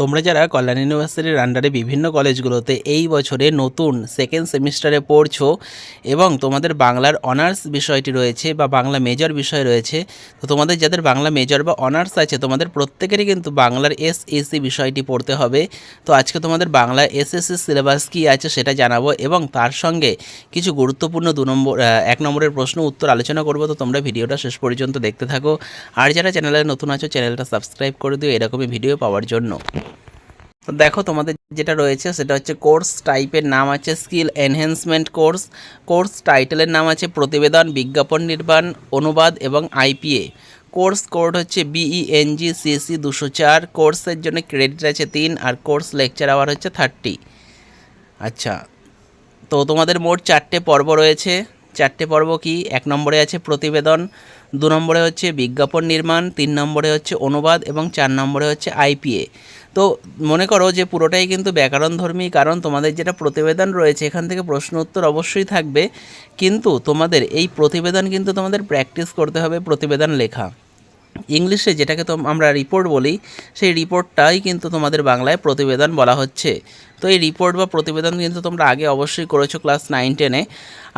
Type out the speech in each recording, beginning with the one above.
তোমরা যারা কল্যাণ ইউনিভার্সিটির আন্ডারে বিভিন্ন কলেজগুলোতে এই বছরে নতুন সেকেন্ড সেমিস্টারে পড়ছো এবং তোমাদের বাংলার অনার্স বিষয়টি রয়েছে বা বাংলা মেজর বিষয় রয়েছে, তো তোমাদের যাদের বাংলা মেজর বা অনার্স আছে, তোমাদের প্রত্যেকেরই কিন্তু বাংলার এসএসসি বিষয়টি পড়তে হবে। তো আজকে তোমাদের বাংলা এসএসসি সিলেবাস কী আছে সেটা জানাব এবং তার সঙ্গে কিছু গুরুত্বপূর্ণ দু নম্বর এক নম্বরের প্রশ্ন উত্তর আলোচনা করব, তো তোমরা ভিডিওটা শেষ পর্যন্ত দেখতে থাকো। আর যারা চ্যানেলে নতুন আছো চ্যানেলটা সাবস্ক্রাইব করে দিও, এরকমই ভিডিও পাওয়ার জন্য। তো দেখো তোমাদের যেটা রয়েছে, সেটা হচ্ছে কোর্স টাইপের নাম আছে, স্কিল এনহেন্সমেন্ট কোর্স। কোর্স টাইটেলের নাম আছে প্রতিবেদন, বিজ্ঞাপন নির্মাণ, অনুবাদ এবং আইপিএ। কোর্স কোড হচ্ছে E বিইএনজি সিসি দুশো চার। কোর্সের জন্য ক্রেডিট আছে তিন, আর কোর্স লেকচার আওয়ার হচ্ছে থার্টি। আচ্ছা তো তোমাদের মোট চারটে পর্ব রয়েছে। চারটে পর্ব কি? এক নম্বরে আছে প্রতিবেদন দু নম্বরে হচ্ছে বিজ্ঞাপন নির্মাণ, তিন নম্বরে হচ্ছে অনুবাদ এবং চার নম্বরে হচ্ছে আইপিএ তো মনে করো যে পুরোটাই কিন্তু ব্যাকরণধর্মী কারণ তোমাদের যেটা প্রতিবেদন রয়েছে, এখান থেকে প্রশ্ন উত্তর অবশ্যই থাকবে। কিন্তু তোমাদের এই প্রতিবেদন কিন্তু তোমাদের প্র্যাকটিস করতে হবে প্রতিবেদন লেখা। ইংলিশে যেটাকে তো আমরা রিপোর্ট বলি, সেই রিপোর্টটাই কিন্তু তোমাদের বাংলায় প্রতিবেদন বলা হচ্ছে। তো এই রিপোর্ট বা প্রতিবেদন কিন্তু তোমরা আগে অবশ্যই করেছ ক্লাস নাইন টেনে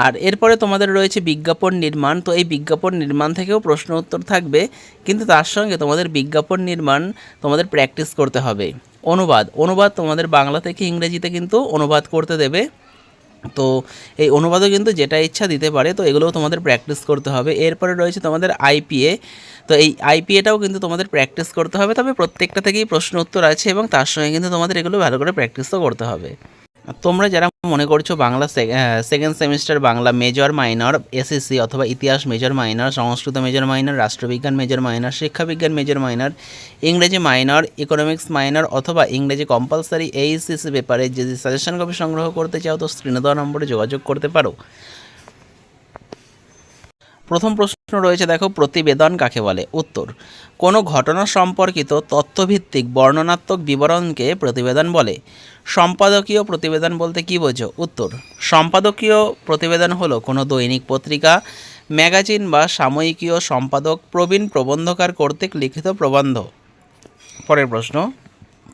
আর এরপরে তোমাদের রয়েছে বিজ্ঞাপন নির্মাণ। তো এই বিজ্ঞাপন নির্মাণ থেকেও প্রশ্ন উত্তর থাকবে, কিন্তু তার সঙ্গে তোমাদের বিজ্ঞাপন নির্মাণ তোমাদের প্র্যাকটিস করতে হবে। অনুবাদ। অনুবাদ তোমাদের বাংলা থেকে ইংরেজিতে কিন্তু অনুবাদ করতে দেবে। তো এই অনুবাদও কিন্তু যেটা ইচ্ছা দিতে পারে, তো এগুলোও তোমাদের প্র্যাকটিস করতে হবে। এরপরে রয়েছে তোমাদের আইপিএ তো এই আইপিএটাও কিন্তু তোমাদের প্র্যাকটিস করতে হবে, তবে প্রত্যেকটা থেকেই প্রশ্ন উত্তর আছে এবং তার সঙ্গে কিন্তু তোমাদের এগুলো ভালো করে প্র্যাকটিসও করতে হবে। তোমরা যারা মনে করছ Bangla second semester Bangla major minor SSC অথবা ইতিহাস major minor Sanskrit major minor রাষ্ট্রবিজ্ঞান মেজর মাইনর শিক্ষাবিজ্ঞান মেজর মাইনর ইংরেজি মাইনর ইকোনমিক্স মাইনর অথবা ইংরেজি কম্পালসারি এইচএসসি পেপারে যদি সাজেশন কপি সংগ্রহ করতে চাও তো স্ক্রিনে দেওয়া নম্বরে যোগাযোগ করতে পারো। প্রথম প্রশ্ন রয়েছে, দেখো, প্রতিবেদন কাকে বলে? উত্তর, কোনো ঘটনা সম্পর্কিত তথ্যভিত্তিক বর্ণনাত্মক বিবরণকে প্রতিবেদন বলে। সম্পাদকীয় প্রতিবেদন বলতে কী বোঝো? উত্তর, সম্পাদকীয় প্রতিবেদন হলো কোনো দৈনিক পত্রিকা, ম্যাগাজিন বা সাময়িকীয় সম্পাদক প্রবীণ প্রবন্ধকার কর্তৃক লিখিত প্রবন্ধ। পরের প্রশ্ন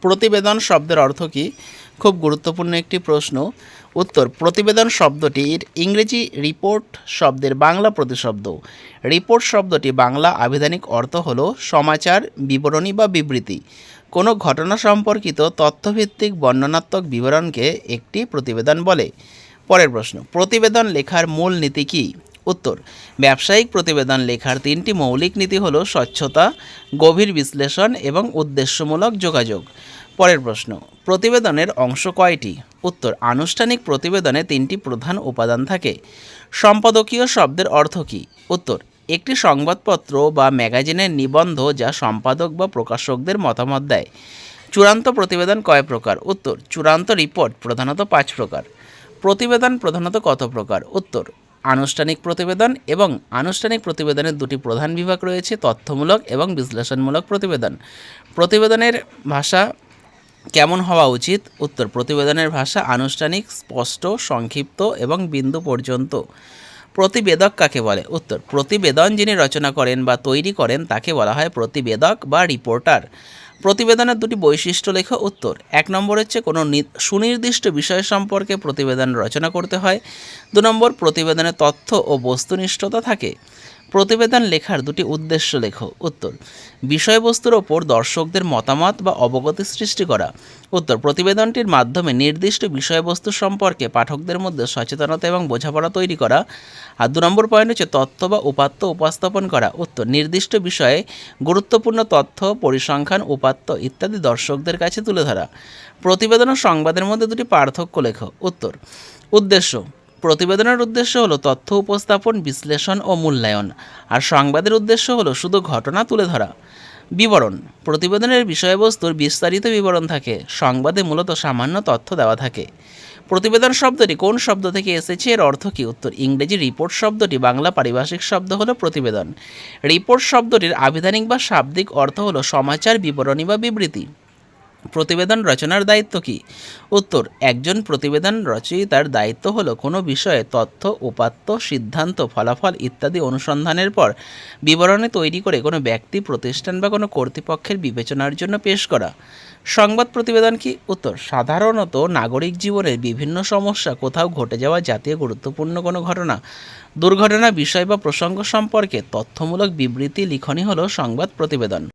প্রতিবেদন শব্দের অর্থ কী? খুব গুরুত্বপূর্ণ একটি প্রশ্ন। উত্তর, প্রতিবেদন শব্দটির ইংরেজি রিপোর্ট শব্দের বাংলা প্রতিশব্দ। রিপোর্ট শব্দটি বাংলা আবিধানিক অর্থ হল সমাচার, বিবরণী বা বিবৃতি। কোনো ঘটনা সম্পর্কিত তথ্যভিত্তিক বর্ণনাত্মক বিবরণকে একটি প্রতিবেদন বলে। পরের প্রশ্ন, প্রতিবেদন লেখার মূল নীতি কী? উত্তর। ব্যবসায়িক প্রতিবেদন লেখার তিনটি মৌলিক নীতি হলো স্বচ্ছতা, গভীর বিশ্লেষণ এবং উদ্দেশ্যমূলক যোগাযোগ। পরের প্রশ্ন, প্রতিবেদনের অংশ কয়টি? উত্তর, আনুষ্ঠানিক প্রতিবেদনে তিনটি প্রধান উপাদান থাকে। সম্পাদকীয় শব্দের অর্থ কী? উত্তর, একটি সংবাদপত্র বা ম্যাগাজিনের নিবন্ধ যা সম্পাদক বা প্রকাশকদের মতামত দেয়। চূড়ান্ত প্রতিবেদন কয় প্রকার? উত্তর, চূড়ান্ত রিপোর্ট প্রধানত পাঁচ প্রকার। প্রতিবেদন প্রধানত কত প্রকার? উত্তর আনুষ্ঠানিক প্রতিবেদন এবং আনুষ্ঠানিক প্রতিবেদনের দুটি প্রধান বিভাগ রয়েছে, তথ্যমূলক এবং বিশ্লেষণমূলক প্রতিবেদন। প্রতিবেদনের ভাষা কেমন হওয়া উচিত? উত্তর, প্রতিবেদনের ভাষা আনুষ্ঠানিক, স্পষ্ট, সংক্ষিপ্ত এবং বিন্দু পর্যন্ত। প্রতিবেদক কাকে বলে? উত্তর, প্রতিবেদন যিনি রচনা করেন বা তৈরি করেন তাকে বলা হয় প্রতিবেদক বা রিপোর্টার। প্রতিবেদনের দুটি বৈশিষ্ট্য লেখা উত্তর। এক নম্বর হচ্ছে কোনো সুনির্দিষ্ট বিষয় সম্পর্কে প্রতিবেদন রচনা করতে হয়। দু নম্বর প্রতিবেদনে তথ্য ও বস্তুনিষ্ঠতা থাকে। প্রতিবেদন লেখার দুটি উদ্দেশ্য লেখো। উত্তর, বিষয়বস্তুর ওপর দর্শকদের মতামত বা অবগতি সৃষ্টি করা। উত্তর, প্রতিবেদনটির মাধ্যমে নির্দিষ্ট বিষয়বস্তু সম্পর্কে পাঠকদের মধ্যে সচেতনতা এবং বোঝাপড়া তৈরি করা। আর দু নম্বর পয়েন্ট হচ্ছে তথ্য বা উপাত্ত উপস্থাপন করা। উত্তর, নির্দিষ্ট বিষয়ে গুরুত্বপূর্ণ তথ্য, পরিসংখ্যান, উপাত্ত ইত্যাদি দর্শকদের কাছে তুলে ধরা। প্রতিবেদন ও সংবাদের মধ্যে দুটি পার্থক্য লেখো। উত্তর, উদ্দেশ্য প্রতিবেদনের উদ্দেশ্য হলো তথ্য উপস্থাপন, বিশ্লেষণ ও মূল্যায়ন। আর সংবাদের উদ্দেশ্য হলো শুধু ঘটনা তুলে ধরা। বিবরণ। প্রতিবেদনের বিষয়বস্তুর বিস্তারিত বিবরণ থাকে। সংবাদে মূলত সামান্য তথ্য দেওয়া থাকে। প্রতিবেদন শব্দটি কোন শব্দ থেকে এসেছে, এর অর্থ কী উত্তর। ইংরেজি রিপোর্ট শব্দটি বাংলা পারিভাষিক শব্দ হলো প্রতিবেদন। রিপোর্ট শব্দটির আবিধানিক বা শাব্দিক অর্থ হলো সমাচার, বিবরণী বা বিবৃতি। প্রতিবেদন রচনার দায়িত্ব কি? উত্তর, একজন প্রতিবেদন রচয়িতার দায়িত্ব হলো কোনো বিষয়ে তথ্য, উপাত্ত, সিদ্ধান্ত, ফলাফল ইত্যাদি অনুসন্ধানের পর বিবরণে তৈরি করে কোনো ব্যক্তি, প্রতিষ্ঠান বা কোনো কর্তৃপক্ষের বিবেচনার জন্য পেশ করা। সংবাদ প্রতিবেদন কি? উত্তর, সাধারণত নাগরিক জীবনের বিভিন্ন সমস্যা কোথাও ঘটে যাওয়া জাতীয় গুরুত্বপূর্ণ কোনো ঘটনা, দুর্ঘটনা বিষয় বা প্রসঙ্গ সম্পর্কে তথ্যমূলক বিবৃতি লিখনই হলো সংবাদ প্রতিবেদন।